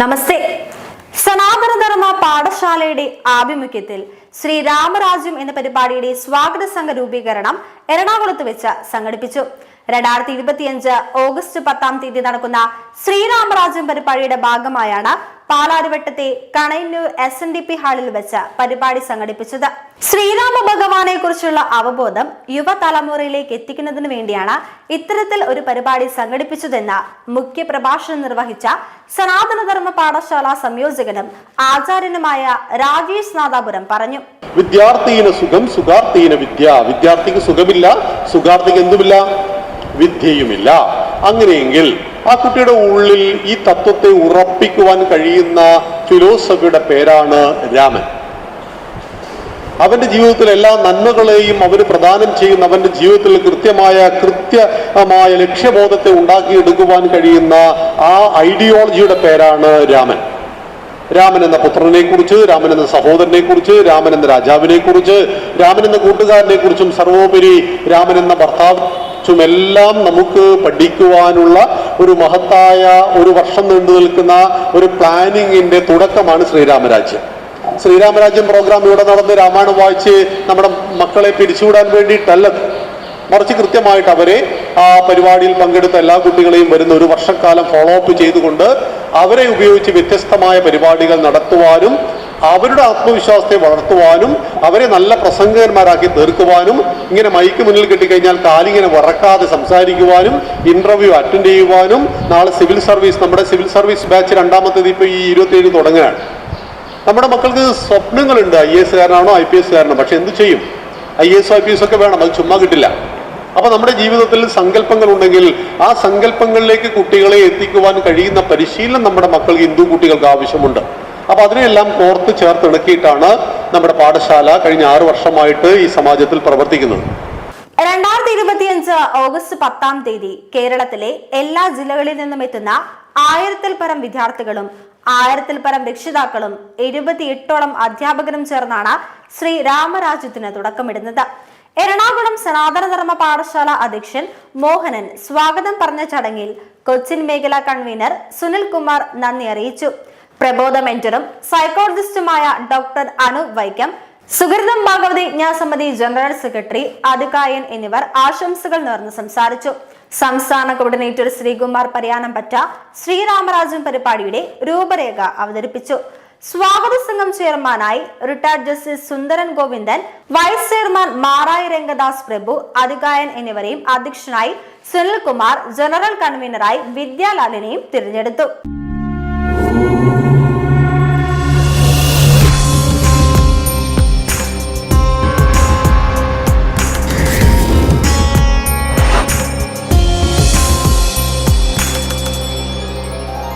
നമസ്തേ. സനാതനധർമ്മ പാഠശാലയുടെ ആഭിമുഖ്യത്തിൽ ശ്രീ രാമരാജ്യം എന്ന പരിപാടിയുടെ സ്വാഗത സംഘ രൂപീകരണം എറണാകുളത്ത് വെച്ച് സംഘടിപ്പിച്ചു. രണ്ടായിരത്തി ഇരുപത്തിയഞ്ച് ഓഗസ്റ്റ് പത്താം തീയതി നടക്കുന്ന ശ്രീരാമരാജ്യം പരിപാടിയുടെ ഭാഗമായാണ് പാലാരിവട്ടത്തെ Kanayannur S N D P ഹാളിൽ വെച്ച് പരിപാടി സംഘടിപ്പിച്ചത്. ശ്രീരാമ ഭഗവാനെ കുറിച്ചുള്ള അവബോധം യുവതലമുറയിലേക്ക് എത്തിക്കുന്നതിന് വേണ്ടിയാണ് ഇത്തരത്തിൽ ഒരു പരിപാടി സംഘടിപ്പിച്ചതെന്ന് മുഖ്യ പ്രഭാഷണം നിർവഹിച്ച സനാതനധർമ്മ പാഠശാല സംയോജകനും ആചാര്യനുമായ രാജേഷ് നാദാപുരം പറഞ്ഞു. വിദ്യാർത്ഥിന് സുഖം സുഖാർത്ഥീന വിദ്യ. വിദ്യാർത്ഥിക്ക് സുഖമില്ല സുഖാർത്ഥിക്ക് എന്തുമില്ല? വിദ്യയുമില്ല. അങ്ങനെയെങ്കിൽ ആ കുട്ടിയുടെ ഉള്ളിൽ ഈ തത്വത്തെ ഉറപ്പിക്കുവാൻ കഴിയുന്ന ഫിലോസഫിയുടെ പേരാണ് രാമൻ. അവന്റെ ജീവിതത്തിലെ എല്ലാ നന്മകളെയും അവന് പ്രദാനം ചെയ്യുന്ന അവന്റെ ജീവിതത്തിൽ കൃത്യമായ കൃത്യമായ ലക്ഷ്യബോധത്തെ ഉണ്ടാക്കിയെടുക്കുവാൻ കഴിയുന്ന ആ ഐഡിയോളജിയുടെ പേരാണ് രാമൻ. രാമൻ എന്ന പുത്രനെ കുറിച്ച് രാമൻ എന്ന സഹോദരനെ കുറിച്ച് രാമൻ എന്ന രാജാവിനെ കുറിച്ച് രാമൻ എന്ന കൂട്ടുകാരനെ കുറിച്ചും സർവോപരി രാമൻ എന്ന ഭർത്താവും എല്ലാം നമുക്ക് പഠിക്കുവാനുള്ള ഒരു മഹത്തായ ഒരു വർഷം നീണ്ടു നിൽക്കുന്ന ഒരു പ്ലാനിങ്ങിന്റെ തുടക്കമാണ് ശ്രീരാമരാജ്യം. ശ്രീരാമരാജ്യം പ്രോഗ്രാം ഇവിടെ നടന്ന് രാമായണം വായിച്ച് നമ്മുടെ മക്കളെ പിരിച്ചുവിടാൻ വേണ്ടിയിട്ടല്ല. മറിച്ച് കൃത്യമായിട്ട് അവരെ ആ പരിപാടിയിൽ പങ്കെടുത്ത എല്ലാ കുട്ടികളെയും വരുന്ന ഒരു വർഷക്കാലം ഫോളോ അപ്പ് ചെയ്തുകൊണ്ട് അവരെ ഉപയോഗിച്ച് വ്യത്യസ്തമായ പരിപാടികൾ നടത്തുവാനും അവരുടെ ആത്മവിശ്വാസത്തെ വളർത്തുവാനും അവരെ നല്ല പ്രസംഗകന്മാരാക്കി തീർക്കുവാനും ഇങ്ങനെ മൈക്ക് മുന്നിൽ കിട്ടിക്കഴിഞ്ഞാൽ കാലിങ്ങനെ വറക്കാതെ സംസാരിക്കുവാനും ഇന്റർവ്യൂ അറ്റൻഡ് ചെയ്യുവാനും നാളെ സിവിൽ സർവീസ് നമ്മുടെ സിവിൽ സർവീസ് ബാച്ച് രണ്ടാമത്തേത് ഇപ്പോൾ ഈ ഇരുപത്തിയേഴ് തുടങ്ങുകയാണ്. നമ്മുടെ മക്കൾക്ക് സ്വപ്നങ്ങളുണ്ട് ഐ എസ് കാരനാണോ ഐ പി എസ് കാരനോ പക്ഷെ എന്ത് ചെയ്യും? I S I P S ഒക്കെ വേണം അത് ചുമ്മാ കിട്ടില്ല. അപ്പോൾ നമ്മുടെ ജീവിതത്തിൽ സങ്കല്പങ്ങൾ ഉണ്ടെങ്കിൽ ആ സങ്കല്പങ്ങളിലേക്ക് കുട്ടികളെ എത്തിക്കുവാൻ കഴിയുന്ന പരിശീലനം നമ്മുടെ മക്കൾക്ക് ഹിന്ദു കുട്ടികൾക്ക് ആവശ്യമുണ്ട്. അപ്പൊ അതിനെയെല്ലാം കോർത്ത് ചേർത്തിണക്കിയിട്ടാണ് നമ്മുടെ പാഠശാല കഴിഞ്ഞ ആറു വർഷമായിട്ട് ഈ സമാജത്തിൽ പ്രവർത്തിക്കുന്നത്. രണ്ടായിരത്തി ഇരുപത്തിയഞ്ച് ഓഗസ്റ്റ് പത്താം തീയതി കേരളത്തിലെ എല്ലാ ജില്ലകളിൽ നിന്നും എത്തുന്ന ആയിരത്തിൽ പരം വിദ്യാർത്ഥികളും ആയിരത്തിൽ പരം രക്ഷിതാക്കളും എഴുപത്തിയെട്ടോളം അധ്യാപകരും ചേർന്നാണ് ശ്രീ രാമരാജ്യത്തിന് തുടക്കമിടുന്നത്. എറണാകുളം സനാതനധർമ്മ പാഠശാല അധ്യക്ഷൻ മോഹനൻ സ്വാഗതം പറഞ്ഞ ചടങ്ങിൽ കൊച്ചിൻ മേഖലാ കൺവീനർ സുനിൽ കുമാർ നന്ദി അറിയിച്ചു. പ്രബോധ മെന്ററും സൈക്കോളജിസ്റ്റുമായ ഡോക്ടർ അനു വൈക്കം സുഹൃതം ഭാഗവതി ജ്ഞാസമിതി ജനറൽ സെക്രട്ടറി അതികായൻ എന്നിവർ ആശംസകൾ നേർന്ന് സംസാരിച്ചു. സംസ്ഥാന കോർഡിനേറ്റർ ശ്രീകുമാർ പരിയാനംപറ്റ ശ്രീരാമരാജൻ പരിപാടിയുടെ രൂപരേഖ അവതരിപ്പിച്ചു. സ്വാഗത സംഘം ചെയർമാനായി retired justice Sundaran Govindan vice chairman മാറായി Rangadas Prabhu അതികായൻ എന്നിവരെയും അധ്യക്ഷനായി സുനിൽകുമാർ ജനറൽ കൺവീനറായി വിദ്യാലാലിനെയും തിരഞ്ഞെടുത്തു.